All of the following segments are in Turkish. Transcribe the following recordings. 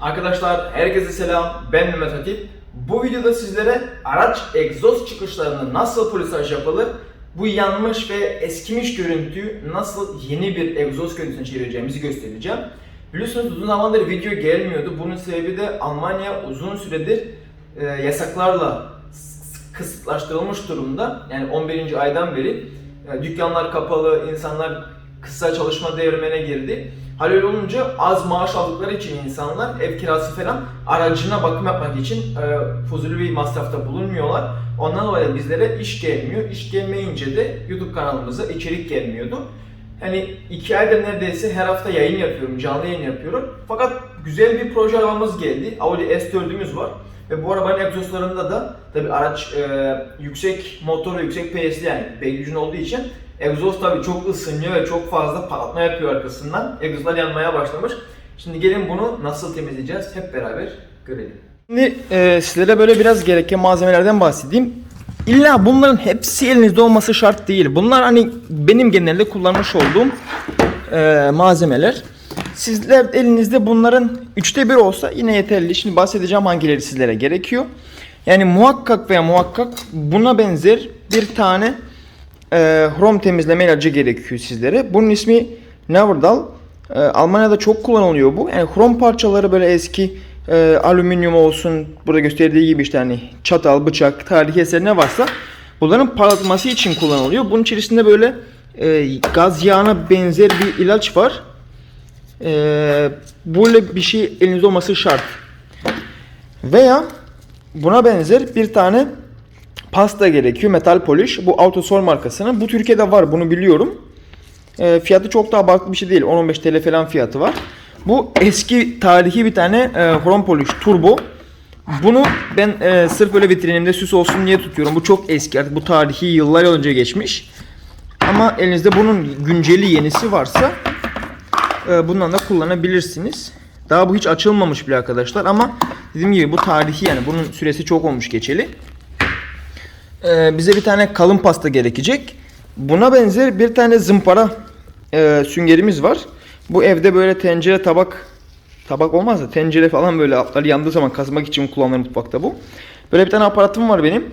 Arkadaşlar herkese selam. Ben Mehmet Hatip. Bu videoda sizlere araç egzoz çıkışlarını nasıl polisaj yapılır, bu yanmış ve eskimiş görüntüyü nasıl yeni bir egzoz görüntüsüne çevireceğimizi göstereceğim. Biliyorsunuz uzun zamandır video gelmiyordu. Bunun sebebi de Almanya uzun süredir e, yasaklarla kısıtlaştırılmış durumda. Yani 11. aydan beri e, dükkanlar kapalı, insanlar kısa çalışma devremine girdi. Hal olunca az maaş aldıkları için insanlar ev kirası falan aracına bakım yapmak için e, fuzuli bir masrafta bulunmuyorlar. Ondan dolayı bizlere iş gelmiyor. İş gelmeyince de YouTube kanalımıza içerik gelmiyordu. Hani iki aydır neredeyse her hafta yayın yapıyorum, canlı yayın yapıyorum. Fakat güzel bir proje arabamız geldi. Audi S4'ümüz var. Ve bu arabanın egzozlarında da tabi araç e, yüksek motor ve yüksek PS'li yani beygir olduğu için egzoz tabi çok ısınıyor ve çok fazla patlatma yapıyor arkasından. Egzozlar yanmaya başlamış. Şimdi gelin bunu nasıl temizleyeceğiz hep beraber görelim. Şimdi e, sizlere böyle biraz gereken malzemelerden bahsedeyim. İlla bunların hepsi elinizde olması şart değil. Bunlar hani benim genelde kullanmış olduğum e, malzemeler. Sizler elinizde bunların üçte bir olsa yine yeterli. Şimdi bahsedeceğim hangileri sizlere gerekiyor. Yani muhakkak veya muhakkak buna benzer bir tane e, hrom temizleme ilacı gerekiyor sizlere. Bunun ismi Neverdal. E, Almanya'da çok kullanılıyor bu. Yani hrom parçaları böyle eski e, alüminyum olsun, burada gösterdiği gibi işte hani çatal, bıçak, tarihi eser ne varsa bunların parlatılması için kullanılıyor. Bunun içerisinde böyle e, gaz yağına benzer bir ilaç var. E, böyle bir şey elinizde olması şart. Veya buna benzer bir tane pasta gerekiyor. Metal polish. Bu Autosol markasının. Bu Türkiye'de var bunu biliyorum. E, fiyatı çok da abartı bir şey değil. 10-15 TL falan fiyatı var. Bu eski tarihi bir tane e, Chrome Polish Turbo. Bunu ben e, sırf böyle vitrinimde süs olsun diye tutuyorum. Bu çok eski artık bu tarihi yıllar önce geçmiş. Ama elinizde bunun günceli yenisi varsa e, bundan da kullanabilirsiniz. Daha bu hiç açılmamış bile arkadaşlar ama dediğim gibi bu tarihi yani bunun süresi çok olmuş geçeli. Ee, bize bir tane kalın pasta gerekecek. Buna benzer bir tane zımpara e, süngerimiz var. Bu evde böyle tencere tabak tabak olmaz da tencere falan böyle altları yandığı zaman kazmak için kullanılır mutfakta bu. Böyle bir tane aparatım var benim.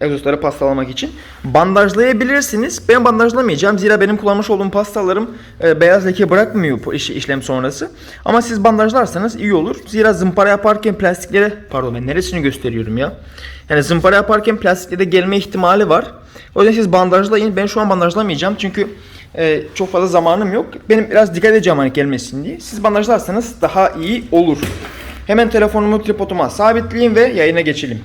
Egzozları pastalamak için. Bandajlayabilirsiniz. Ben bandajlamayacağım. Zira benim kullanmış olduğum pastalarım e, beyaz leke bırakmıyor iş, işlem sonrası. Ama siz bandajlarsanız iyi olur. Zira zımpara yaparken plastiklere... Pardon ben neresini gösteriyorum ya? Yani zımpara yaparken plastiklere gelme ihtimali var. O yüzden siz bandajlayın. Ben şu an bandajlamayacağım. Çünkü e, çok fazla zamanım yok. Benim biraz dikkat edeceğim hani gelmesin diye. Siz bandajlarsanız daha iyi olur. Hemen telefonumu tripoduma sabitleyeyim ve yayına geçelim.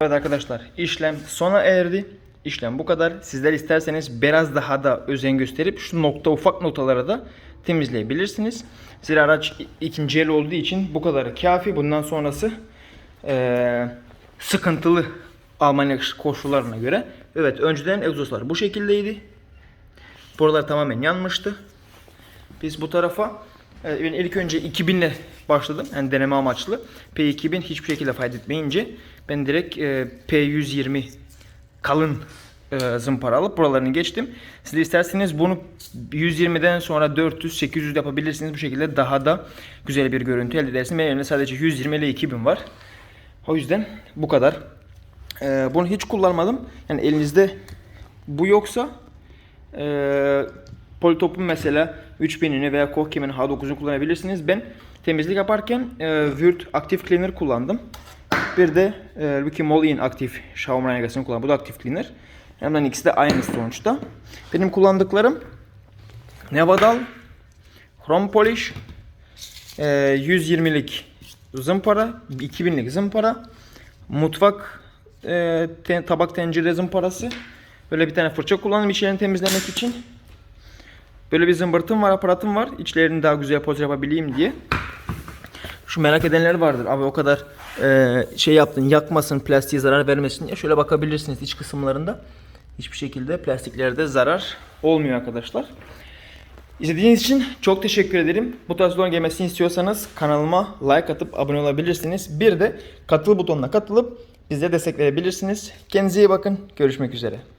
Arkadaşlar işlem sona erdi. İşlem bu kadar. Sizler isterseniz biraz daha da özen gösterip şu nokta ufak notalara da temizleyebilirsiniz. Zira araç ikinci el olduğu için bu kadarı kafi. Bundan sonrası eee, sıkıntılı Almanya koşullarına göre. Evet önceden egzozlar bu şekildeydi. Buralar tamamen yanmıştı. Biz bu tarafa e, ben ilk önce 2000 ile başladım. Yani deneme amaçlı. P2000 hiçbir şekilde fayda etmeyince ben direkt e, P120 kalın e, zımpara alıp buralarını geçtim. Siz isterseniz bunu 120'den sonra 400-800 yapabilirsiniz. Bu şekilde daha da güzel bir görüntü elde edersiniz. Benim elimde sadece 120 ile 2000 var. O yüzden bu kadar. E, bunu hiç kullanmadım. Yani elinizde bu yoksa ee, Politop'un mesela 3000'ini veya Kohkem'in H9'unu kullanabilirsiniz. Ben temizlik yaparken e, Word Active Cleaner kullandım. Bir de e, Lucky Molin aktif Xiaomi Renegas'ını kullandım. Bu da Active Cleaner. Hemen ikisi de aynı sonuçta. Benim kullandıklarım Nevadal, Chrome Polish, e, 120'lik zımpara, 2000'lik zımpara, mutfak e, te- tabak tencere zımparası. Böyle bir tane fırça kullandım içlerini temizlemek için. Böyle bir zımbırtım var, aparatım var. İçlerini daha güzel poz yapabileyim diye. Şu merak edenler vardır. Abi o kadar e, şey yaptın, yakmasın, plastiğe zarar vermesin diye. Şöyle bakabilirsiniz iç kısımlarında. Hiçbir şekilde plastiklerde zarar olmuyor arkadaşlar. İzlediğiniz için çok teşekkür ederim. Bu tarz videoların gelmesini istiyorsanız kanalıma like atıp abone olabilirsiniz. Bir de katıl butonuna katılıp bize destek verebilirsiniz. Kendinize iyi bakın. Görüşmek üzere.